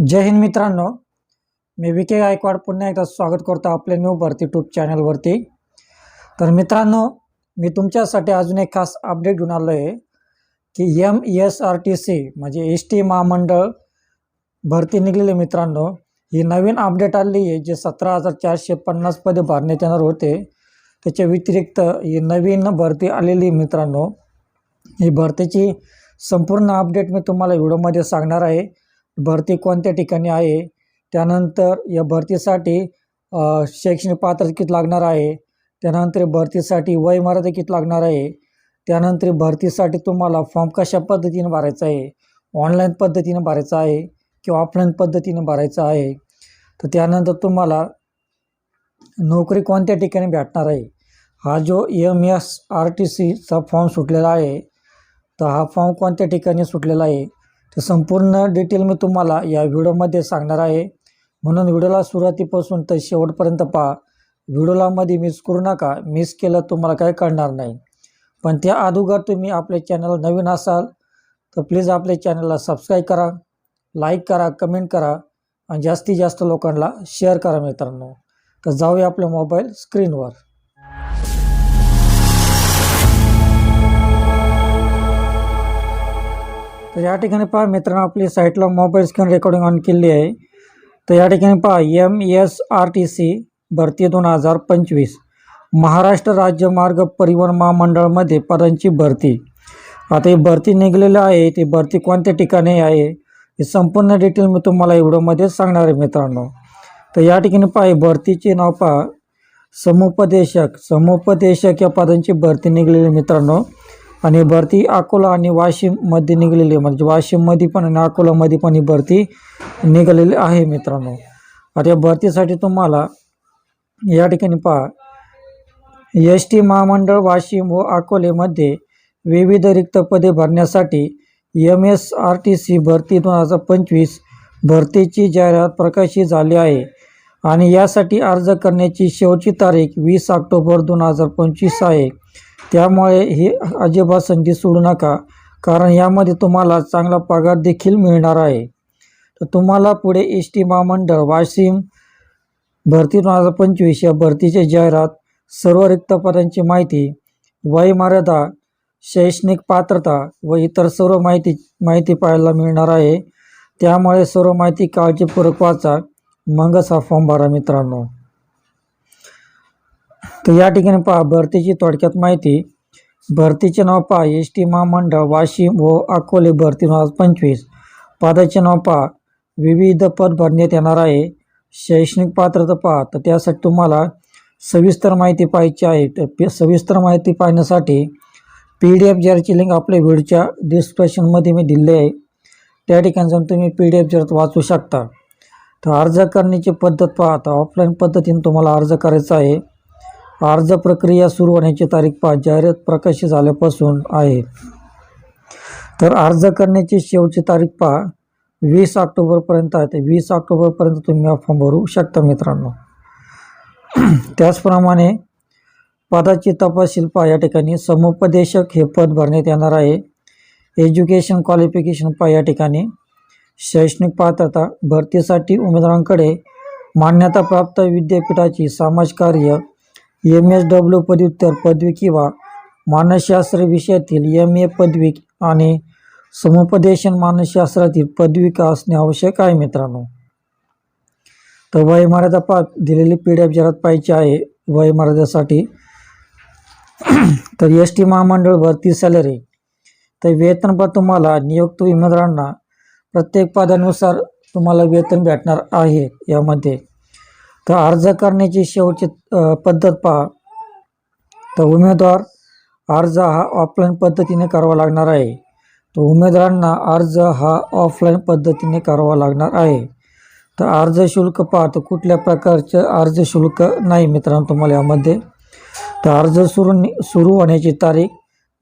जय हिंद मित्रांनो. मी विके गायकवाड पुन्हा एकदा स्वागत करतो आपल्या न्यू भरती ट्यूब चॅनलवरती तर मित्रांनो मी तुमच्यासाठी अजून एक खास अपडेट घेऊन आलो आहे की M S R T C म्हणजे एस टी महामंडळ भरती निघलेली मित्रांनो. ही नवीन अपडेट आली आहे जे सतरा हजार चारशे पन्नास पदे भरण्यात येणार होते. त्याच्या व्यतिरिक्त ही नवीन भरती आलेली आहे मित्रांनो. ही भरतीची संपूर्ण अपडेट मी तुम्हाला व्हिडिओमध्ये सांगणार आहे. भरती कोणत्या ठिकाणी आहे? त्यानंतर या भरतीसाठी शैक्षणिक पात्रता किती लागणार आहे? त्यानंतर भरतीसाठी वयमर्यादा किती लागणार आहे? त्यानंतर भरतीसाठी तुम्हाला फॉर्म कशा पद्धतीने भरायचा आहे? ऑनलाईन पद्धतीने भरायचा आहे किंवा ऑफलाईन पद्धतीने भरायचा आहे? तर त्यानंतर तुम्हाला नोकरी कोणत्या ठिकाणी भेटणार आहे? हा जो एम एस आर टी सीचा फॉर्म सुटलेला आहे तर हा फॉर्म कोणत्या ठिकाणी सुटलेला आहे? ते संपूर्ण डिटेल मी तुम्हाला या व्हिडिओमध्ये सांगणार आहे. म्हणून व्हिडिओला सुरुवातीपासून तर शेवटपर्यंत पहा. व्हिडिओला मध्ये मिस करू नका. मिस केलं तुम्हाला काही कळणार नाही. पण त्या अगोदर तुम्ही आपल्या चॅनल नवीन असाल तर प्लीज आपल्या चॅनलला सबस्क्राईब करा लाईक करा कमेंट करा आणि जास्तीत जास्त लोकांना शेअर करा मित्रांनो. तर जाऊया आपल्या मोबाईल स्क्रीनवर तर या ठिकाणी पहा मित्रांनो आपली साईटला मोबाईल स्क्रीन रेकॉर्डिंग ऑन केली आहे. तर या ठिकाणी पहा M S R T C भरती दोन हजार पंचवीस. महाराष्ट्र राज्य मार्ग परिवहन महामंडळामध्ये पदांची भरती. आता ही भरती निघलेली आहे ती भरती कोणत्या ठिकाणी आहे हे संपूर्ण डिटेल मी तुम्हाला या सांगणार आहे मित्रांनो. तर या ठिकाणी पहा भरतीचे नाव पहा. समुपदेशक समुपदेशक या पदांची भरती निघलेली मित्रांनो. आणि भरती अकोला आणि वाशिममध्ये निघालेली आहे. म्हणजे वाशिममध्ये पण आणि अकोलामध्ये पण ही भरती निघालेली आहे मित्रांनो. आता या भरतीसाठी तुम्हाला या ठिकाणी पहा. एस टी महामंडळ वाशिम व अकोलेमध्ये विविध रिक्त पदे भरण्यासाठी M S R T C भरती दोन हजार पंचवीस भरतीची जाहिरात प्रकाशित झाली आहे. आणि यासाठी अर्ज करण्याची शेवटची तारीख वीस ऑक्टोबर दोन हजार पंचवीस आहे. त्यामुळे हे अजिबात संधी सोडू नका कारण यामध्ये तुम्हाला चांगला पगार देखील मिळणार आहे. तर तुम्हाला पुढे एस टी महामंडळ वाशिम भरती दोन हजार पंचवीस या भरतीची जाहिरात सर्व रिक्त पदांची माहिती वयमर्यादा शैक्षणिक पात्रता व इतर सर्व माहिती माहिती पाहायला मिळणार आहे. त्यामुळे सर्व माहिती काळजीपूर्वक वाचा. मगच हा फॉर्म भरा मित्रांनो. तर या ठिकाणी पहा भरतीची थोडक्यात माहिती. भरतीचे नाव पहा एस टी महामंडळ वाशिम व अकोले भरती दोन हजार पंचवीस. पदाचे नाव पहा विविध पद भरण्यात येणार आहे. शैक्षणिक पात्रता पहा तर त्यासाठी तुम्हाला सविस्तर माहिती पाहिजे आहे. तर पे सविस्तर माहिती पाहण्यासाठी पी डी एफ जरची लिंक आपल्या व्हिडिओच्या डिस्क्रिप्शनमध्ये मी दिली आहे. त्या ठिकाणी जाऊन तुम्ही पी डी एफ जर वाचू शकता. तर अर्ज करण्याची पद्धत पहा तर ऑफलाईन पद्धतीने तुम्हाला अर्ज करायचा आहे. अर्ज प्रक्रिया सुरू होण्याची तारीख पा जाहिरात प्रकाशित झाल्यापासून आहे. तर अर्ज करण्याची शेवटची तारीख पहा वीस ऑक्टोबरपर्यंत आहे. ते वीस ऑक्टोबरपर्यंत तुम्ही हा फॉर्म भरू शकता मित्रांनो. त्याचप्रमाणे पदाची तपशील पहा. या ठिकाणी समुपदेशक हे पद भरण्यात येणार आहे. एज्युकेशन क्वालिफिकेशन पहा. या ठिकाणी शैक्षणिक पात्रता भरतीसाठी उमेदवारांकडे मान्यताप्राप्त विद्यापीठाची समाजकार्य एम एस डब्ल्यू पदव्युत्तर पदवी किंवा मानसशास्त्र विषयातील एम ए पदवी आणि समुपदेशन मानसशास्त्रातील पदविका असणे आवश्यक आहे मित्रांनो. तर वयमर्यादा पा दिलेली पी डी एफ जरात पाहिजे आहे. वयमर्यादासाठी तर एस टी महामंडळ भरती सॅलरी तर वेतन पण तुम्हाला नियुक्त उमेदवारांना प्रत्येक पदानुसार तुम्हाला वेतन भेटणार आहे यामध्ये. तर अर्ज करण्याची शेवटची पद्धत पहा. तर उमेदवार अर्ज हा ऑफलाईन पद्धतीने करावा लागणार आहे. तर उमेदवारांना अर्ज हा ऑफलाईन पद्धतीने करावा लागणार आहे. तर अर्ज शुल्क पहा. तर कुठल्या प्रकारचं अर्ज शुल्क नाही मित्रांनो तुम्हाला यामध्ये. तर अर्ज सुरू सुरू होण्याची तारीख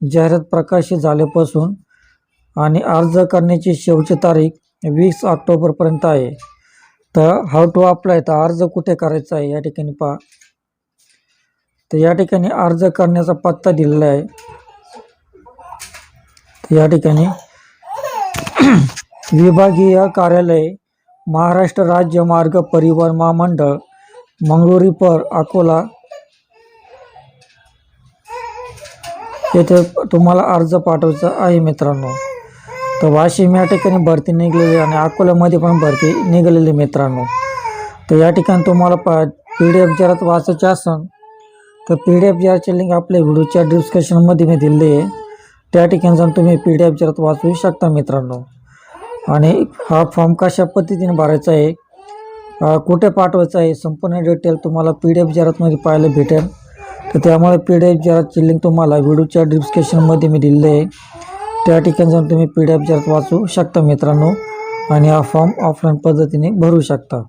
जाहिरात प्रकाशित झाल्यापासून आणि अर्ज करण्याची शेवटची तारीख वीस ऑक्टोबरपर्यंत आहे. तर हाऊ टू अप्लाय तर अर्ज कुठे करायचा आहे? या ठिकाणी पहा. तर या ठिकाणी अर्ज करण्याचा पत्ता दिलेला आहे. या ठिकाणी विभागीय कार्यालय महाराष्ट्र राज्य मार्ग परिवहन महामंडळ मंगळुरीपर पर अकोला. येथे तुम्हाला अर्ज पाठवायचा आहे मित्रांनो. तर वाशिम या ठिकाणी भरती निघलेली आहे आणि अकोल्यामध्ये पण भरती निघालेली मित्रांनो. तर या ठिकाणी तुम्हाला पा पी डी एफ जरात वाचायचे असेल तर पी डी एफ जराची लिंक आपल्या व्हिडिओच्या डिस्क्रिप्शनमध्ये मी दिली आहे. त्या ठिकाणी जाऊन तुम्ही पी डी एफ जरात वाचू शकता मित्रांनो. आणि हा फॉर्म कशा पद्धतीने भरायचा आहे कुठे पाठवायचा आहे संपूर्ण डिटेल तुम्हाला पी डी एफ जरातमध्ये पाहायला भेटेल. तर त्यामुळे पी डी एफ जराची लिंक तुम्हाला व्हिडिओच्या डिस्क्रिप्शनमध्ये मी दिलेली आहे. त्या ठिकाणी जाऊन तुम्ही पी डी एफ जर वाचू शकता मित्रांनो आणि हा फॉर्म ऑफलाईन पद्धतीने भरू शकता.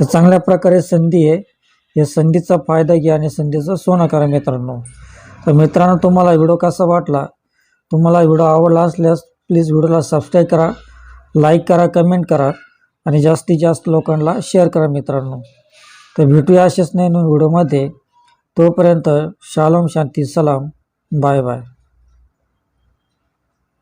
तर चांगल्या प्रकारे संधी आहे. या संधीचा फायदा घ्या आणि संधीचं सोनं करा मित्रांनो. तर मित्रांनो तुम्हाला व्हिडिओ कसा वाटला? तुम्हाला व्हिडिओ आवडला असल्यास प्लीज व्हिडिओला सबस्क्राईब करा लाईक करा कमेंट करा आणि जास्तीत जास्त लोकांना शेअर करा मित्रांनो. तर भेटूया असेच नाही व्हिडिओमध्ये. तोपर्यंत शालोम शांती सलाम. Bye bye.